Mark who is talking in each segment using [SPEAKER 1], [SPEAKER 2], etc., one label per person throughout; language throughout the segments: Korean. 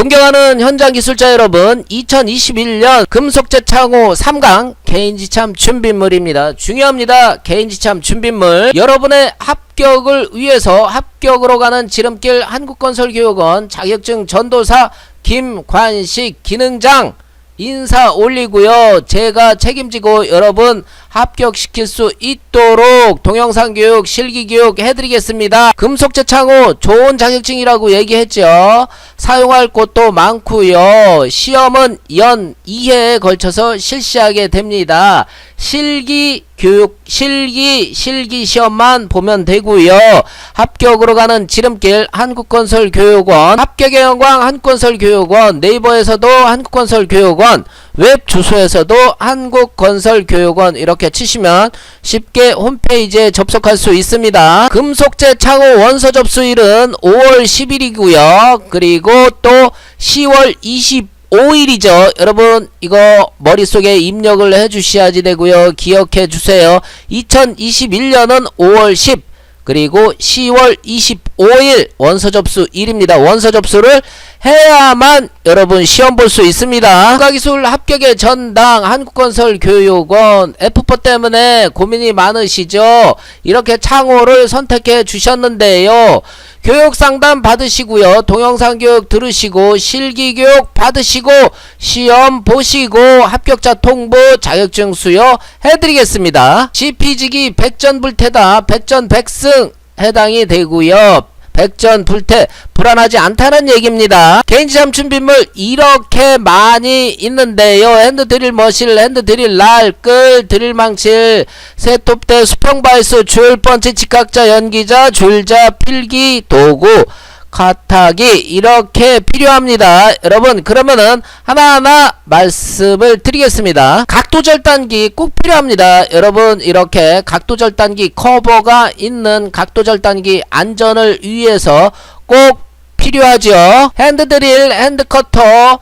[SPEAKER 1] 존경하는 현장 기술자 여러분, 2021년 금속재 창호 3강 개인지참 준비물입니다. 중요합니다. 개인지참 준비물. 여러분의 합격을 위해서 합격으로 가는 지름길 한국건설교육원 자격증 전도사 김관식 기능장 인사 올리고요. 제가 책임지고 여러분 합격시킬 수 있도록 동영상 교육, 실기 교육 해드리겠습니다. 금속재 창호 좋은 자격증이라고 얘기했죠. 사용할 곳도 많고요. 시험은 연 2회에 걸쳐서 실시하게 됩니다. 실기 교육, 실기, 실기 시험만 보면 되고요. 합격으로 가는 지름길 한국건설교육원, 합격의 영광 한국건설교육원, 네이버에서도 한국건설교육원, 웹 주소에서도 한국건설교육원 이렇게 치시면 쉽게 홈페이지에 접속할 수 있습니다. 금속재 창호 원서 접수일은 5월 10일이고요. 그리고 또 10월 25일이죠. 여러분 이거 머릿속에 입력을 해 주셔야지 되고요. 기억해 주세요. 2021년은 5월 10 그리고 10월 25일 원서 접수 일입니다. 원서 접수를 해야만 여러분 시험 볼 수 있습니다. 국가기술 합격의 전당 한국건설교육원 F4 때문에 고민이 많으시죠? 이렇게 창호를 선택해 주셨는데요. 교육 상담 받으시고요. 동영상 교육 들으시고 실기 교육 받으시고 시험 보시고 합격자 통보 자격증 수여 해드리겠습니다. GP직이 백전불태다. 백전백승 해당이 되고요. 백전불태 불안하지 않다는 얘기입니다. 개인지참 준비물 이렇게 많이 있는데요. 핸드 드릴 머실, 핸드 드릴 날, 끌, 드릴 망칠, 세톱대, 수평바이스, 줄, 펀치, 직각자, 연기자, 줄자, 필기, 도구, 카타기 이렇게 필요합니다. 여러분 그러면은 하나하나 말씀을 드리겠습니다. 각도 절단기 꼭 필요합니다. 여러분 이렇게 각도 절단기 커버가 있는 각도 절단기 안전을 위해서 꼭 필요하죠. 핸드드릴, 핸드커터,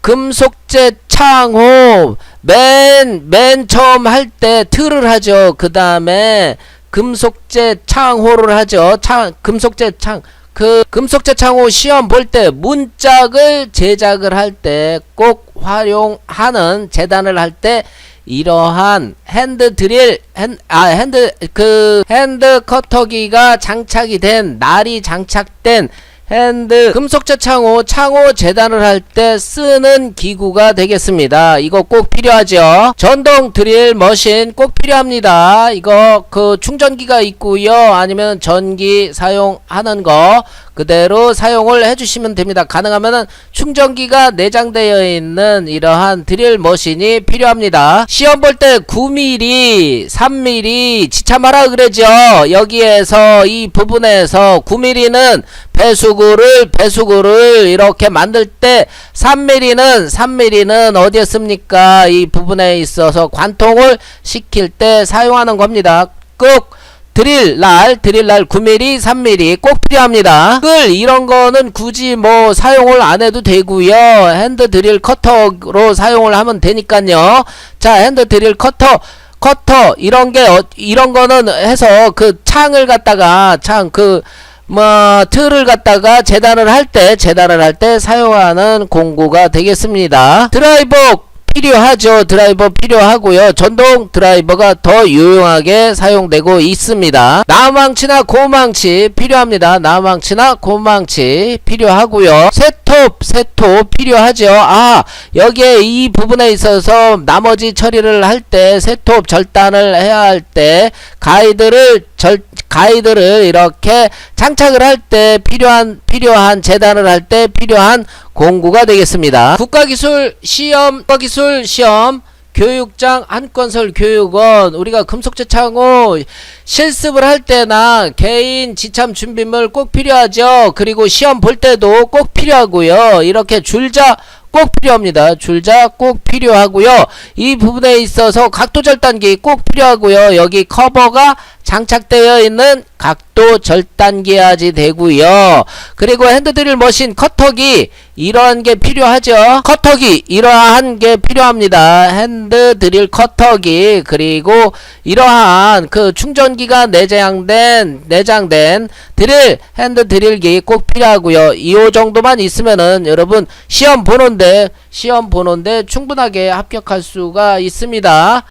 [SPEAKER 1] 금속재 창호 맨 맨 처음 할 때 틀을 하죠. 그 다음에 금속재 창호를 하죠. 창 금속재 창 그 금속재 창호 시험 볼 때 문짝을 제작을 할 때 꼭 활용하는 재단을 할 때 이러한 핸드 드릴 핸, 아 핸드 그 핸드 커터기가 장착이 된 날이 장착된 핸드 금속재 창호 창호 재단을 할 때 쓰는 기구가 되겠습니다. 이거 꼭 필요하죠. 전동 드릴 머신 꼭 필요합니다. 이거 그 충전기가 있고요. 아니면 전기 사용하는 거 그대로 사용을 해주시면 됩니다. 가능하면은 충전기가 내장되어 있는 이러한 드릴 머신이 필요합니다. 시험 볼 때 9mm, 3mm 지참하라 그러죠. 여기에서 이 부분에서 9mm는 배수구를 배수구를 이렇게 만들 때 3mm는 3mm는 어디에 씁니까? 이 부분에 있어서 관통을 시킬 때 사용하는 겁니다. 꼭 드릴 날, 드릴 날 9mm, 3mm 꼭 필요합니다. 끌 이런 거는 굳이 뭐 사용을 안 해도 되고요. 핸드 드릴 커터로 사용을 하면 되니까요. 자, 핸드 드릴 커터 커터 이런 게 어, 이런 거는 해서 그 창을 갖다가 창그 뭐 틀을 갖다가 재단을 할 때 재단을 할 때 사용하는 공구가 되겠습니다. 드라이버 필요하죠. 드라이버 필요하고요. 전동 드라이버가 더 유용하게 사용되고 있습니다. 나망치나 고망치 필요합니다. 나망치나 고망치 필요하고요. 세톱, 세톱 필요하죠. 아, 여기에 이 부분에 있어서 나머지 처리를 할 때 세톱 절단을 해야 할 때 가이드를 절 가이드를 이렇게 장착을 할 때 필요한 필요한 재단을 할 때 필요한 공구가 되겠습니다. 국가기술 시험 국가기술 시험 교육장 한건설 교육원 우리가 금속재 창호 실습을 할 때나 개인 지참 준비물 꼭 필요하죠. 그리고 시험 볼 때도 꼭 필요하고요. 이렇게 줄자 꼭 필요합니다. 줄자 꼭 필요하고요. 이 부분에 있어서 각도 절단기 꼭 필요하고요. 여기 커버가 장착되어 있는 각도 절단기야지 되고요. 그리고 핸드드릴 머신 커터기 이러한 게 필요하죠. 커터기 이러한 게 필요합니다. 핸드드릴 커터기 그리고 이러한 그 충전기가 내장된 내장된 드릴 핸드 드릴기 꼭 필요하고요. 이 정도만 있으면은 여러분 시험 보는데 시험 보는데 충분하게 합격할 수가 있습니다.